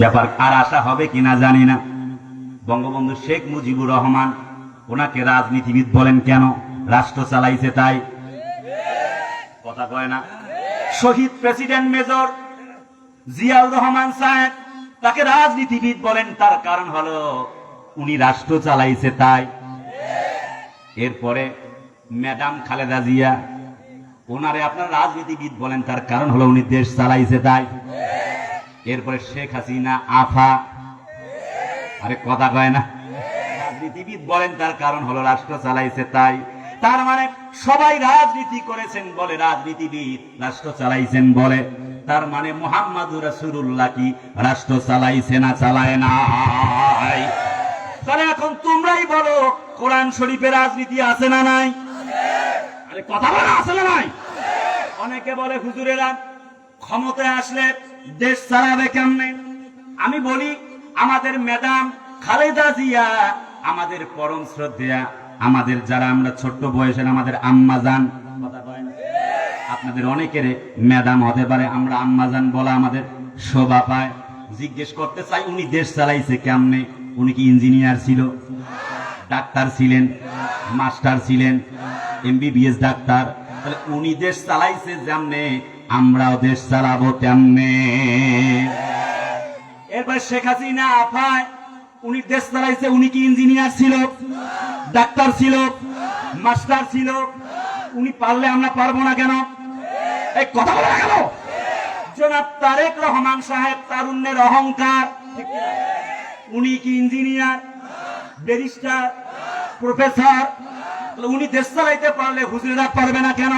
ব্যাপার আর আশা হবে কিনা জানি না। বঙ্গবন্ধু শেখ মুজিবুর রহমান, ওনাকে রাজনীতিবিদ বলেন কেন? রাষ্ট্র চালাইছে তাই। কথা কয় না। শহীদ প্রেসিডেন্ট মেজর জিয়াউর রহমান সাহেব তাকে রাজনীতিবিদ বলেন, তার কারণ হলো উনি রাষ্ট্র চালাইছে তাই। এরপরে ম্যাডাম খালেদা জিয়া, ওনারে আপনার রাজনীতিবিদ বলেন, তার কারণ হলো উনি দেশ চালাইছে তাই। এরপরে শেখ হাসিনা, আফা। আরে কথা কয় না। রাজনীতিবিদ বলেন, তার কারণ হলো রাষ্ট্র চালাইছে তাই। তার মানে সবাই রাজনীতি করেছেন বলে, রাজনীতিবিদ রাষ্ট্র চালাইছেন বলে। তার মানে মোহাম্মদুর রাসূলুল্লাহ কি? রাষ্ট্র চালাইছে না চালায় না তাহলে এখন তোমরাই বলো, কোরআন শরীফে রাজনীতি আছে না নাই? আরে কথা বলা আছে না নাই? অনেকে বলে, হুজুরেরা ক্ষমতায় আসলে দেশ চালাবে কেমনে? আমি বলি, আমাদের ম্যাডাম খালেদা জিয়া, আমাদের পরম শ্রদ্ধেয়া। আমাদের যারা আমরা ছোট্ট বয়সের আমাদের আম্মা যান? আপনাদের অনেকের ম্যাডাম হতে পারে, আমরা আম্মা যান বলা আমাদের শোভা পায়। জিজ্ঞেস করতে চাই, উনি দেশ চালাইছে কেমনে? উনি কি ইঞ্জিনিয়ার ছিল? ডাক্তার ছিলেন, মাস্টার ছিলেন, এমবিবিএস ডাক্তার। তাহলে উনি দেশ চালাইছে যেমনে, আমরাও দেশ চালাবো তেমনে। এরপর শেখ হাসিনা আফায়, উনি দেশ চালাইছে, উনি কি ইঞ্জিনিয়ার ছিল? ডাক্তার ছিল? মাস্টার ছিল? উনি পারলে আমরা পারব না কেন? এই কথা বলা গেল। জনাব তারেক রহমান সাহেব তারুণ্যের অহংকার। উনি কি ইঞ্জিনিয়ার ব্যারিস্টার প্রফেসর তাহলে উনি দেশ চালাইতে পারলে হুজুরেরা পারবে না কেন?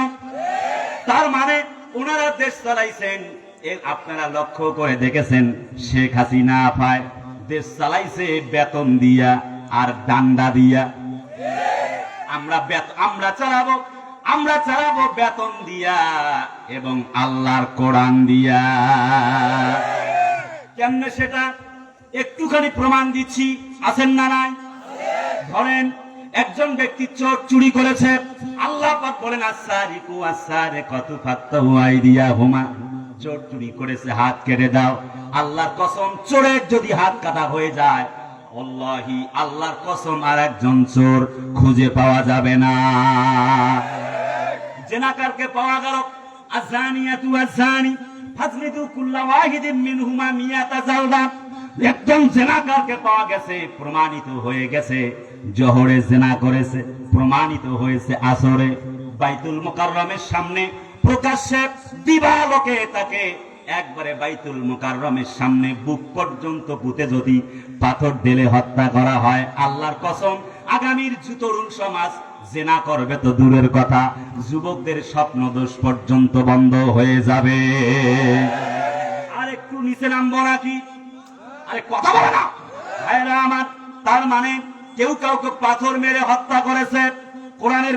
তার মানে ওনারা দেশ চালাইছেন এর আপনারা লক্ষ্য করে দেখেছেন, শেখ হাসিনা পায় দেশ চালাইছে বেতন দিয়া আর ডান্ডা দিয়া। আমরা আমরা চালাবো আমরা চালাবো বেতন দিয়া এবং আল্লাহর কোরআন দিয়া। কেমনে সেটা? একটুখানি প্রমাণ দিচ্ছি, আছেন না নাই? ধরেন একজন ব্যক্তি চোর চুরি করেছে। আল্লাহ পাক বলেন আসারিকু আসারে কত ফাত্তাহু আইদিয়া হুমা চোর চুরি করেছে, হাত কেটে দাও। আল্লাহর কসম, চোরের যদি হাত কাটা হয়ে যায় আল্লাহি আল্লাহর কসম আর একজন চোর খুঁজে পাওয়া যাবে না। জেনাকারকে পাওয়া গেল আজানিয়াতু আজানি ফাজলিদু কুল্লা ওয়াহিদিন মিনহুমা মিয়াতা জালদা। একজন জেনাকারকে পাওয়া গেছে, প্রমাণিত হয়ে গেছে। জহরে জেনা করেছে, প্রমাণিত হয়েছে আসরে। বাইতুল মুকাররমের সামনে প্রকাশ্যে দিবালোকে তাকে। একবারে বাইতুল মুকাররমের সামনে বুক পর্যন্ত পুঁতে যদি পাথর ঢেলে হত্যা করা হয়, আল্লাহর কসম, আগামীর জু- তরুণ সমাজ জেনা করবে তো দূরের কথা। যুবকদের স্বপ্ন দোষ পর্যন্ত বন্ধ হয়ে যাবে। আর একটু নিচে নামবো নাকি? আরে কথা বলে না। ভাইরা আমার, তার মানে কেউ কাউকে পাথর মেরে হত্যা করেছে। কোরআনের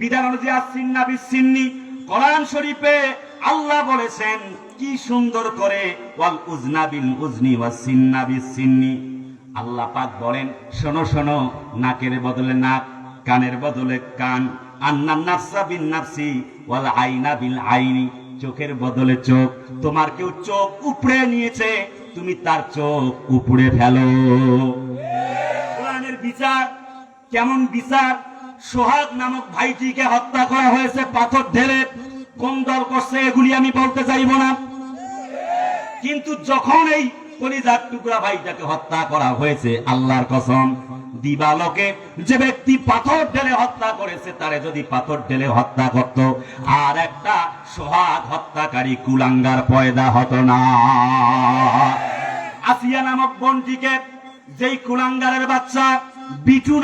বিধান অনুযায়ী আসিন্না বিচ্ছিন্নি কোরআন শরীফে আল্লাহ বলেছেন, কি সুন্দর করে ওয়াল উজনা বিল উজনি ওয়াস সিন্না বিচ্ছিন্নি আল্লাহ পাক বলেন, শোনো শোনো, নাকের বদলে নাক, কানের বদলে কান। আন্নান নাফসা বিন নাফসি ওয়াল আইনা বিল আইনি। চোখের বদলে চোখ। তোমার কেউ চোখ উপড়ে নিয়েছে তুমি তার চোখ উপড়ে ফেলো। কোরআনের বিচার, কেমন বিচার? সোহাগ নামক ভাইটিকে হত্যা করা হয়েছে পাথর ঢেলে। কোন দল করছে এগুলি আমি বলতে চাইব না। কিন্তু যখন এই কলিজার টুকরা ভাইটাকে হত্যা করা হয়েছে, আল্লাহর কসম দিবালোকে যে ব্যক্তি পাথর ঢেলে হত্যা করেছে, তারে যদি পাথর ঢেলে হত্যা করত, আর একটা সোহাগ হত্যাকারী কুলাঙ্গার পয়দা হত না। আসিয়া নামক বন্টিকে যেই কুলাঙ্গারের বাচ্চা বিটু